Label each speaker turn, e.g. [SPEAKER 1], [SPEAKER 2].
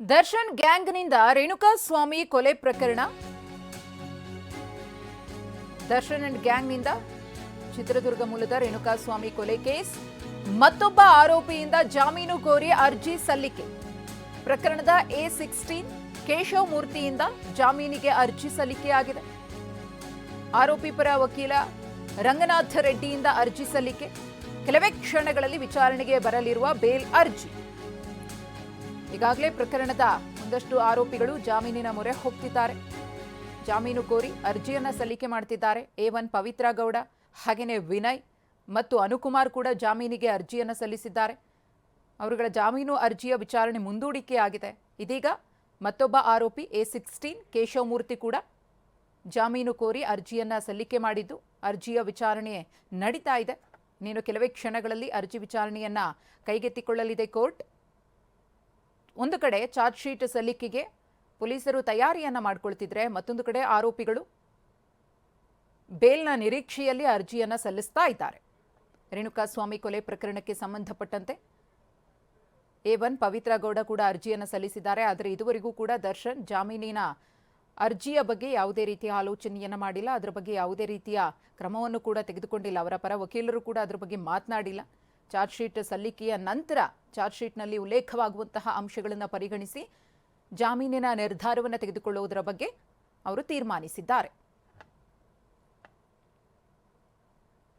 [SPEAKER 1] ದರ್ಶನ್ ಗ್ಯಾಂಗ್ನಿಂದ ರೇಣುಕಾ ಸ್ವಾಮಿ ಕೊಲೆ ಪ್ರಕರಣ. ದರ್ಶನ್ ಅಂಡ್ ಗ್ಯಾಂಗ್ನಿಂದ ಚಿತ್ರದುರ್ಗ ಮೂಲದ ರೇಣುಕಾ ಸ್ವಾಮಿ ಕೊಲೆ ಕೇಸ್. ಮತ್ತೊಬ್ಬ ಆರೋಪಿಯಿಂದ ಜಾಮೀನು ಕೋರಿ ಅರ್ಜಿ ಸಲ್ಲಿಕೆ. ಪ್ರಕರಣದ ಎ ಸಿಕ್ಸ್ಟೀನ್ ಕೇಶವ ಮೂರ್ತಿಯಿಂದ ಜಾಮೀನಿಗೆ ಅರ್ಜಿ ಸಲ್ಲಿಕೆಯಾಗಿದೆ. ಆರೋಪಿ ಪರ ವಕೀಲ ರಂಗನಾಥ ರೆಡ್ಡಿಯಿಂದ ಅರ್ಜಿ ಸಲ್ಲಿಕೆ. ಕೆಲವೇ ಕ್ಷಣಗಳಲ್ಲಿ ವಿಚಾರಣೆಗೆ ಬರಲಿರುವ ಬೇಲ್ ಅರ್ಜಿ. ಈಗಾಗಲೇ ಪ್ರಕರಣದ ಒಂದಷ್ಟು ಆರೋಪಿಗಳು ಜಾಮೀನಿನ ಮೊರೆ ಹೋಗ್ತಿದ್ದಾರೆ. ಜಾಮೀನು ಕೋರಿ ಅರ್ಜಿಯನ್ನ ಸಲ್ಲಿಕೆ ಮಾಡ್ತಿದ್ದಾರೆ. ಎ ಒನ್ ಪವಿತ್ರ ಗೌಡ ಹಾಗೆಯೇ ವಿನಯ್ ಮತ್ತು ಅನುಕುಮಾರ್ ಕೂಡ ಜಾಮೀನಿಗೆ ಅರ್ಜಿಯನ್ನು ಸಲ್ಲಿಸಿದ್ದಾರೆ. ಅವರುಗಳ ಜಾಮೀನು ಅರ್ಜಿಯ ವಿಚಾರಣೆ ಮುಂದೂಡಿಕೆ ಆಗಿದೆ. ಇದೀಗ ಮತ್ತೊಬ್ಬ ಆರೋಪಿ ಎ ಸಿಕ್ಸ್ಟೀನ್ ಕೇಶವಮೂರ್ತಿ ಕೂಡ ಜಾಮೀನು ಕೋರಿ ಅರ್ಜಿಯನ್ನ ಸಲ್ಲಿಕೆ ಮಾಡಿದ್ದು ಅರ್ಜಿಯ ವಿಚಾರಣೆ ನಡೀತಾ ಇದೆ. ನೀನು ಕೆಲವೇ ಕ್ಷಣಗಳಲ್ಲಿ ಅರ್ಜಿ ವಿಚಾರಣೆಯನ್ನ ಕೈಗೆತ್ತಿಕೊಳ್ಳಲಿದೆ ಕೋರ್ಟ್. ಒಂದು ಕಡೆ ಚಾರ್ಜ್ ಶೀಟ್ ಸಲ್ಲಿಕೆಗೆ ಪೊಲೀಸರು ತಯಾರಿಯನ್ನ ಮಾಡ್ಕೊಳ್ತಿದ್ರೆ ಮತ್ತೊಂದು ಕಡೆ ಆರೋಪಿಗಳು ಬೇಲ್ನ ನಿರೀಕ್ಷೆಯಲ್ಲಿ ಅರ್ಜಿಯನ್ನ ಸಲ್ಲಿಸ್ತಾ ಇದ್ದಾರೆ. ರೇಣುಕಾಸ್ವಾಮಿ ಕೊಲೆ ಪ್ರಕರಣಕ್ಕೆ ಸಂಬಂಧಪಟ್ಟಂತೆ ಎ ಒನ್ ಪವಿತ್ರ ಗೌಡ ಕೂಡ ಅರ್ಜಿಯನ್ನು ಸಲ್ಲಿಸಿದ್ದಾರೆ. ಆದರೆ ಇದುವರೆಗೂ ಕೂಡ ದರ್ಶನ್ ಜಾಮೀನಿನ ಅರ್ಜಿಯ ಬಗ್ಗೆ ಯಾವುದೇ ರೀತಿಯ ಆಲೋಚನೆಯನ್ನ ಮಾಡಿಲ್ಲ. ಅದರ ಬಗ್ಗೆ ಯಾವುದೇ ರೀತಿಯ ಕ್ರಮವನ್ನು ಕೂಡ ತೆಗೆದುಕೊಂಡಿಲ್ಲ. ಅವರ ಪರ ವಕೀಲರು ಕೂಡ ಅದರ ಬಗ್ಗೆ ಮಾತನಾಡಿಲ್ಲ. ಚಾರ್ಜ್ ಶೀಟ್ ಸಲ್ಲಿಕೆಯ ನಂತರ ಚಾರ್ಜ್ ಶೀಟ್ನಲ್ಲಿ ಉಲ್ಲೇಖವಾಗುವಂತಹ ಅಂಶಗಳನ್ನು ಪರಿಗಣಿಸಿ ಜಾಮೀನಿನ ನಿರ್ಧಾರವನ್ನು ತೆಗೆದುಕೊಳ್ಳುವುದರ ಬಗ್ಗೆ ಅವರು ತೀರ್ಮಾನಿಸಿದ್ದಾರೆ.